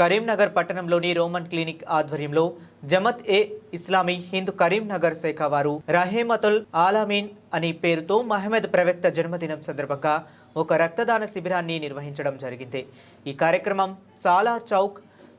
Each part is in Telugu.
కరీంనగర్ పట్టణంలోని రోమన్ క్లినిక్ ఆధ్వర్యంలో జమత్ ఏ ఇస్లామీ హింద్ కరీంనగర్ శాఖ వారు రహేమతుల్ ఆలామీన్ అని పేరుతో మహమ్మద్ ప్రవక్త జన్మదినం సందర్భంగా ఒక రక్తదాన శిబిరాన్ని నిర్వహించడం జరిగింది. ఈ కార్యక్రమం సాలా చౌక్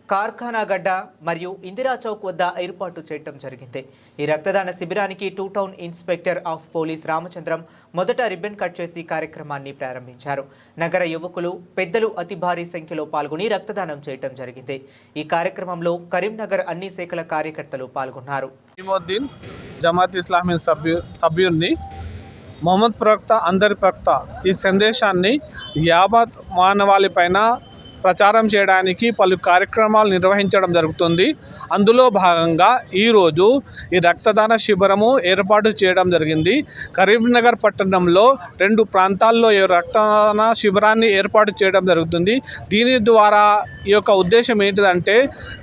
కార్ఖానాగడ్డ మరియు ఇందిరా చౌక్ వద్ద ఏర్పాటు చేయడం జరిగింది. ఈ రక్తదాన శిబిరానికి two town inspector of police Ramachandram మొదట రిబ్బన్ కట్ చేసి కార్యక్రమాన్ని ప్రారంభించారు. నగర యువకులు పెద్దలు అతి భారీ సంఖ్యలో పాల్గొని రక్తదానం చేయడం జరిగింది. ఈ కార్యక్రమంలో కరీంనగర్ అన్ని శాఖల కార్యకర్తలు పాల్గొన్నారు. జమాత్ ఇస్లామీ సభ్యు సభ్యుడిని మొహమ్మద్ ప్రవక్త అందరి ప్రవక్త ఈ సందేశాన్ని యావత్ మానవాళిపైన ప్రచారం చేయడానికి పలు కార్యక్రమాలు నిర్వహించడం జరుగుతుంది. అందులో భాగంగా ఈరోజు ఈ రక్తదాన శిబిరము ఏర్పాటు చేయడం జరిగింది. కరీంనగర్ పట్టణంలో రెండు ప్రాంతాల్లో రక్తదాన శిబిరాన్ని ఏర్పాటు చేయడం జరుగుతుంది. దీని ద్వారా ఈ యొక్క ఉద్దేశం ఏంటిదంటే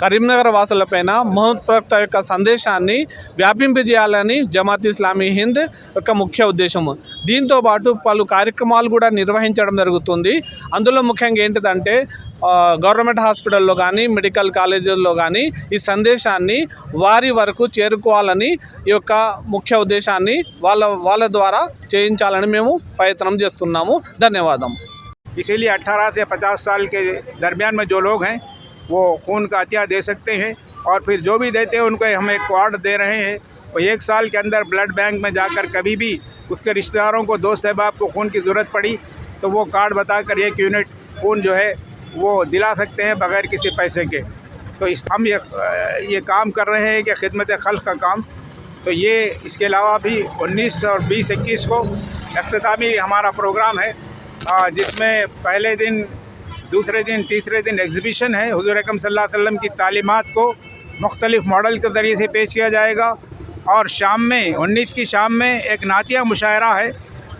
కరీంనగర్ వాసులపైన మహమ్మద్ ప్రవక్త యొక్క సందేశాన్ని వ్యాపింపజేయాలని జమాత్ ఇస్లామీ హింద్ యొక్క ముఖ్య ఉద్దేశము దీంతో పాటు పలు కార్యక్రమాలు కూడా నిర్వహించడం జరుగుతుంది. అందులో ముఖ్యంగా ఏంటిదంటే గవర్నమెంట్ హాస్పిటల్లో కానీ మెడికల్ కాలేజీల్లో కానీ ఈ సందేశాన్ని వారి వరకు చేరుకోవాలని ఈ యొక్క ముఖ్య ఉద్దేశాన్ని వాళ్ళ వాళ్ళ ద్వారా చేయించాలని మేము ప్రయత్నం చేస్తున్నాము. ధన్యవాదం. इसीलिए 18 से 50 साल के दरमियान में जो लोग हैं, वो खून का अतिया दे सकते हैं और फिर जो भी देते हैं, उनको हम एक कार्ड दे रहे हैं। और एक साल के अंदर ब्लड बैंक में जाकर कभी भी उसके रिश्तेदारों को, दोस्त अहबाब को खून की ज़रूरत पड़ी तो वो कार्ड बताकर एक यूनिट खून जो है, वो दिला सकते हैं बगैर किसी पैसे के। तो इस, हम ये ये काम कर रहे हैं कि खिदमत खल का काम। तो ये, इसके अलावा भी 19 और 20 21 को अख्तामी हमारा प्रोग्राम है। जिसमें पहले दिन, दूसरे दिन, तीसरे दिन एग्ज़िबिशन है। हजूर अकम वसल्लम की तालीमत को मुख्तलिफ़ मॉडल के ज़रिए से पेश किया जाएगा। और शाम में 19 की शाम में एक नातिया मुशायरा है